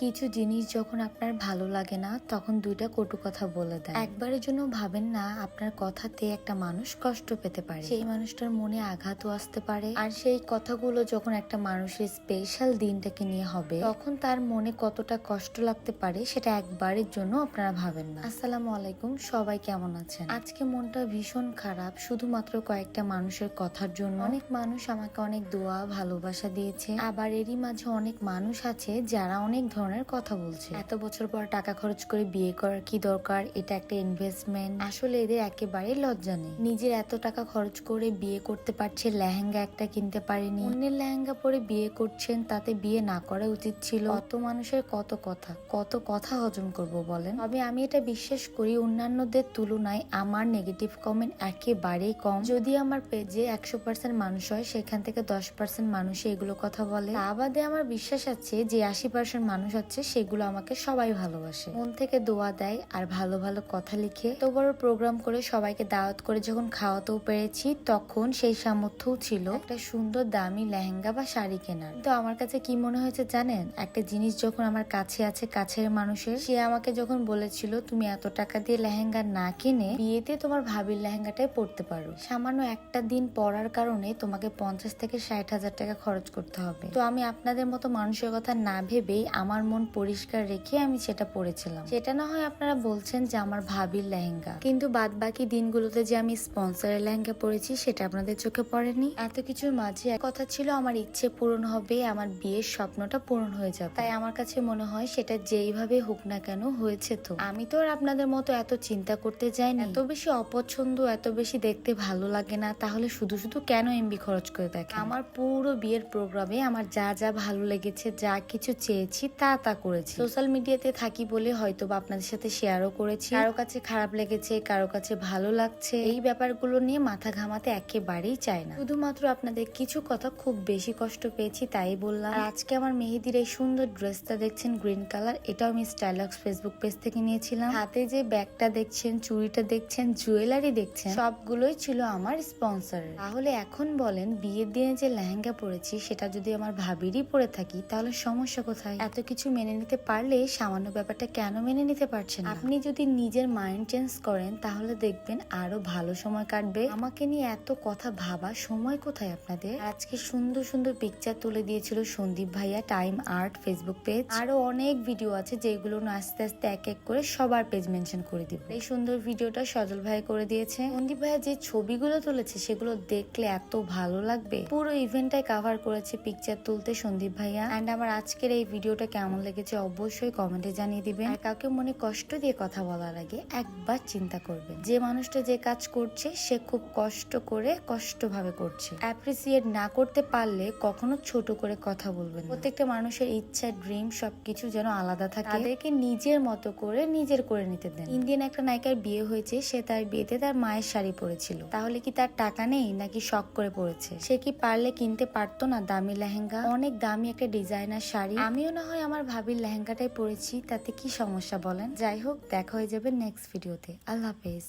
কিছু জিনিস যখন আপনার ভালো লাগে না, তখন দুইটা কটু কথা বলে দেয় একবারের জন্য ভাবেন না, আপনার কথাতে একটা মানুষ কষ্ট পেতে পারে। সেই মানুষটার মনে আঘাতও আসতে পারে। আর সেই কথাগুলো যখন একটা মানুষের স্পেশাল দিনটাকে নিয়ে হবে, তখন তার মনে কতটা কষ্ট লাগতে পারে, সেটা একবারের জন্য আপনারা ভাবেন না। আসসালামু আলাইকুম, সবাই কেমন আছেন? আজকে মনটা ভীষণ খারাপ, শুধুমাত্র কয়েকটা মানুষের কথার জন্য। অনেক মানুষ আমাকে অনেক দোয়া, ভালোবাসা দিয়েছে। আবার এরই মাঝে অনেক মানুষ আছে যারা অনেক ধরনের কথা বলছে। এত বছর পর টাকা খরচ করে বিয়ে করার কি দরকার? এটা একটা ইনভেস্টমেন্ট আসলে এদের একেবারে লজ্জা নেই। নিজের এত টাকা খরচ করে বিয়ে করতে পারছে, লেহেঙ্গা একটা কিনতে পারেনি। অন্যের লেহেঙ্গা পরে বিয়ে করছেন, তাতে বিয়ে না করা উচিত ছিল। কত মানুষের কত কথা কত কথা হজম করব বলেন? তবে আমি এটা বিশ্বাস করি, অন্যান্যদের তুলনায় আমার নেগেটিভ কমেন্ট একেবারেই কম। যদি আমার পেজে একশো পার্সেন্ট মানুষ হয়, সেখান থেকে দশ পার্সেন্ট মানুষ এগুলো কথা বলে। তা বাদে আমার বিশ্বাস আছে যে আশি পার্সেন্ট মানুষ আছে সেগুলো আমাকে সবাই ভালোবাসে। মন থেকে দোয়া দেয় আর ভালো ভালো কথা লিখে তো বড় প্রোগ্রাম করে সবাইকে দাওয়াত করে যখন খাওয়াতেও পেরেছি, তখন সেই সামর্থ্যও ছিল একটা সুন্দর দামি লেহেঙ্গা বা শাড়ি কেনার। তো আমার কাছে কি মনে হয়েছে জানেন? একটা জিনিস যখন আমার কাছে আছে কাছের মানুষের, সে আমাকে যখন বলেছিল, তুমি এত টাকা দিয়ে লেহেঙ্গা না কিনে বিয়েতে তোমার ভাবির লেহেঙ্গাটাই পরতে পারো। সামান্য একটা দিন পরার কারণে তোমাকে পঞ্চাশ থেকে ষাট হাজার টাকা খরচ করতে হবে। তো আমি আপনাদের মতো মানুষের কথা না ভেবেই আমার মন পরিষ্কার রেখে আমি সেটা পরেছিলাম সেটা না হয় আপনারা বলছেন যে আমার ভাবির লেহেঙ্গা। কিন্তু বাদ বাকি দিনগুলোতে যে আমি স্পন্সরের লেহেঙ্গা পরেছি, সেটা আপনাদের চোখে পড়েনি? এত কিছুর মাঝে কথা ছিল, আমার ইচ্ছে পূরণ হবে, আমার বিয়ের স্বপ্নটা পূরণ হয়ে যাবে। তাই আমার কাছে মনে হয় সেটা যেইভাবে হোক না কেন হয়েছে তো। আমি তো আর আপনাদের মতো এত চিন্তা করতে যাই না এত বেশি অপছন্দ, এত বেশি দেখতে ভালো লাগে না, তাহলে শুধু শুধু কেন এমবি খরচ করে দেখে আমার পুরো বিয়ের প্রোগ্রামে আমার যা যা ভালো লেগেছে, যা কিছু চেয়েছি, তা তা করেছি। সোশ্যাল মিডিয়াতে থাকি বলে হয়তো বা আপনাদের সাথে শেয়ারও করেছি। কারও কাছে খারাপ লেগেছে, কারও কাছে ভালো লাগছে। এই ব্যাপারগুলো নিয়ে মাথা ঘামাতে একেবারেই চাই না। শুধুমাত্র আপনাদের কিছু কথা খুব বেশি কষ্ট পেয়েছি, তাই বললাম। আজকে আমার মেহেদির এই সুন্দর ড্রেসটা দেখছেন গ্রিন কালার এটাও আমি স্টাইলক্স ফেসবুক পেজ থেকে নিয়েছিলাম। হাতে যে ব্যাগটা দেখছেন, চুড়িটা দেখছেন জুয়েলারি দেখছেন, সবগুলোই ছিল আমার স্পন্সর তাহলে এখন বলেন, বিয়ের দিনে যে লেহেঙ্গা পরেছি, সেটা যদি আমার ভাবিরই পরে থাকি, তাহলে সমস্যা কোথায়? এত কিছু মেনে নিতে পারলে সামান্য ব্যাপারটা কেন মেনে নিতে পারছেন আপনি যদি নিজের মাইন্ড চেঞ্জ করেন, তাহলে দেখবেন আরও ভালো সময় কাটবে। আমাকে নিয়ে এত কথা ভাবা, সময় কোথায় আপনাদের? আজকে সুন্দর সুন্দর পিকচার তুলে দিয়েছিল সন্দীপ ভাইয়া টাইম আর্ট ফেসবুক পেজ আরও অনেক ভিডিও আছে যেগুলো আস্তে আস্তে এক এক করে সবার পেজ মেনশন করে দিব। এই সুন্দর ভিডিওটা সজল ভাই করে দিয়েছে। সন্দীপ ভাইয়া যে ছবিগুলো তুলেছে, সেগুলো দেখলে এত ভালো লাগবে। পুরো ইভেন্টটাই কাভার করেছে পিকচার তুলতে সন্দীপ ভাইয়া। অ্যান্ড আমার আজকের এই ভিডিওটা কেমন লেগেছে অবশ্যই কমেন্টে জানিয়ে দিবেন। আর কাউকে মনে কষ্ট দিয়ে কথা বলার আগে একবার চিন্তা করবেন। যে মানুষটা যে কাজ করছে, সে খুব কষ্ট করে কষ্ট ভাবে করছে। অ্যাপ্রিসিয়েট না করতে পারলে কখনো ছোট করে কথা বলবেন প্রত্যেকটা মানুষের ইচ্ছা ড্রিম সবকিছু যেন আলাদা থাকে। তাদেরকে নিজের মতো করে নিজের করে নিতে দেন। ইন্ডিয়ান একটা নায়িকার বিয়ে হয়েছে, সে তার বিয়েতে তার মায়ের শাড়ি পরেছিল। তাহলে কি তার টাকা নেই নাকি শখ করে পড়েছে সে কি পারলে কিনতে পারতো না দামি লেহেঙ্গা? অনেক দামি একটা ডিজাইনার শাড়ি। আমিও না হয় আমার ভাবির লেহেঙ্গাটাই পরেছি, তাতে কি সমস্যা বলেন? যাই হোক, দেখা হয়ে যাবে নেক্সট ভিডিওতে আল্লাহ হাফেজ।